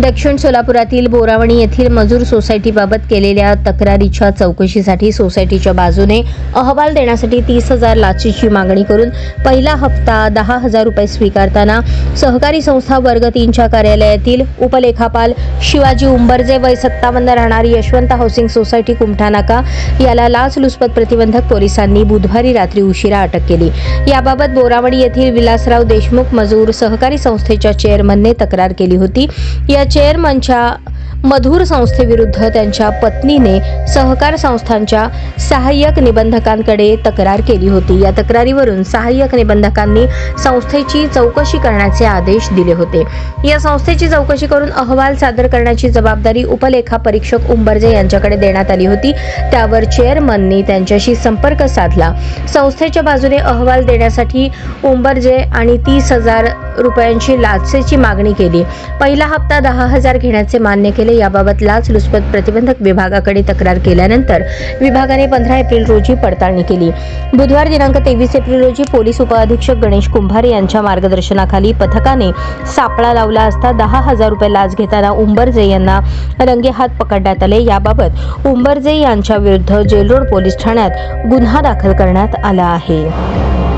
दक्षिण सोलापुरातील बोरावणी येथील मजूर सोसायटीबाबत केलेल्या तक्रारीच्या चौकशीसाठी सोसायटीच्या बाजूने अहवाल देण्यासाठी तीस हजार लाचीची मागणी करून पहिला हप्ता दहा हजार रुपये स्वीकारताना सहकारी संस्था वर्ग तीनच्या कार्यालयातील उपलेखापाल शिवाजी उंबरजे वय सत्तावन्न राहणारी यशवंत हाऊसिंग सोसायटी कुमठा नाका याला लाचलुचपत प्रतिबंधक पोलिसांनी बुधवारी रात्री उशिरा अटक केली. याबाबत बोरावणी येथील विलासराव देशमुख मजूर सहकारी संस्थेच्या चेअरमनने तक्रार केली होती. या చైర్మన్ షా मधुर संस्थेविरुद्ध त्यांच्या पत्नीने सहकार संस्थांच्या सहाय्यक निबंधकांकडे तक्रार केली होती. या तक्रारीवरून सहाय्यक निबंधकांनी संस्थेची चौकशी करण्याचे आदेश दिले होते. या संस्थेची चौकशी करून अहवाल सादर करण्याची जबाबदारी उपलेखा परीक्षक उंबरजे यांच्याकडे देण्यात आली होती. त्यावर चेअरमननी त्यांच्याशी संपर्क साधला. संस्थेच्या बाजूने अहवाल देण्यासाठी उंबरजे आणि तीस हजार रुपयांची लाचेची मागणी केली. पहिला हप्ता दहा हजार घेण्याचे मान्य केले. याबाबत लाचलुचपत प्रतिबंधक विभागाकडे तक्रार केल्यानंतर विभागाने पंधरा एप्रिल रोजी पडताळणी केली. बुधवार दिनांक तेवीस एप्रिल रोजी पोलीस उपअधीक्षक गणेश कुंभार यांच्या मार्गदर्शनाखाली पथकाने सापळा लावला असता दहा हजार रुपये लाच घेताना उंबरजे यांना रंगेहात पकडण्यात आले. याबाबत उंबरजे यांच्या विरुद्ध जेलरोड पोलीस ठाण्यात गुन्हा दाखल करण्यात आला आहे.